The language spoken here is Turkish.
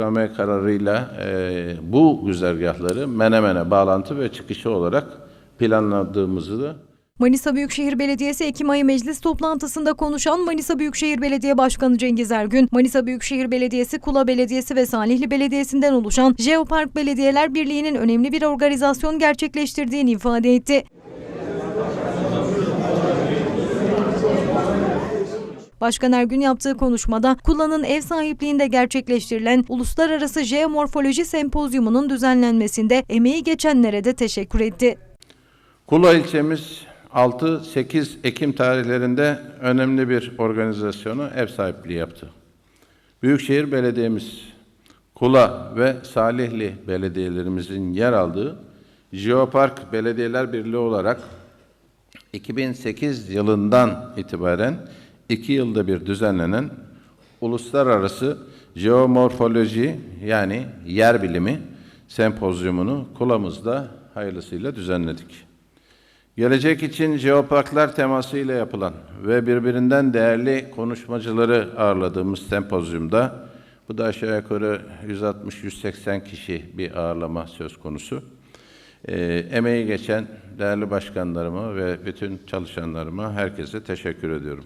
İstikamet kararıyla e, bu güzergahları Menemen'e bağlantı ve çıkışı olarak planladığımızı da Manisa Büyükşehir Belediyesi Ekim ayı meclis toplantısında konuşan Manisa Büyükşehir Belediye Başkanı Cengiz Ergün, Manisa Büyükşehir Belediyesi, Kula Belediyesi ve Salihli Belediyesi'nden oluşan Jeopark Belediyeler Birliği'nin önemli bir organizasyon gerçekleştirdiğini ifade etti. Başkan Ergün yaptığı konuşmada Kula'nın ev sahipliğinde gerçekleştirilen Uluslararası Jeomorfoloji Sempozyumu'nun düzenlenmesinde emeği geçenlere de teşekkür etti. Kula ilçemiz 6-8 Ekim tarihlerinde önemli bir organizasyonu ev sahipliği yaptı. Büyükşehir Belediyemiz, Kula ve Salihli belediyelerimizin yer aldığı Jeopark Belediyeler Birliği olarak 2008 yılından itibaren iki yılda bir düzenlenen uluslararası jeomorfoloji yani yer bilimi sempozyumunu Kula'mızda hayırlısıyla düzenledik. Gelecek için jeoparklar temasıyla yapılan ve birbirinden değerli konuşmacıları ağırladığımız sempozyumda bu da aşağı yukarı 160-180 kişi bir ağırlama söz konusu. Ee, emeği geçen değerli başkanlarıma ve bütün çalışanlarıma herkese teşekkür ediyorum.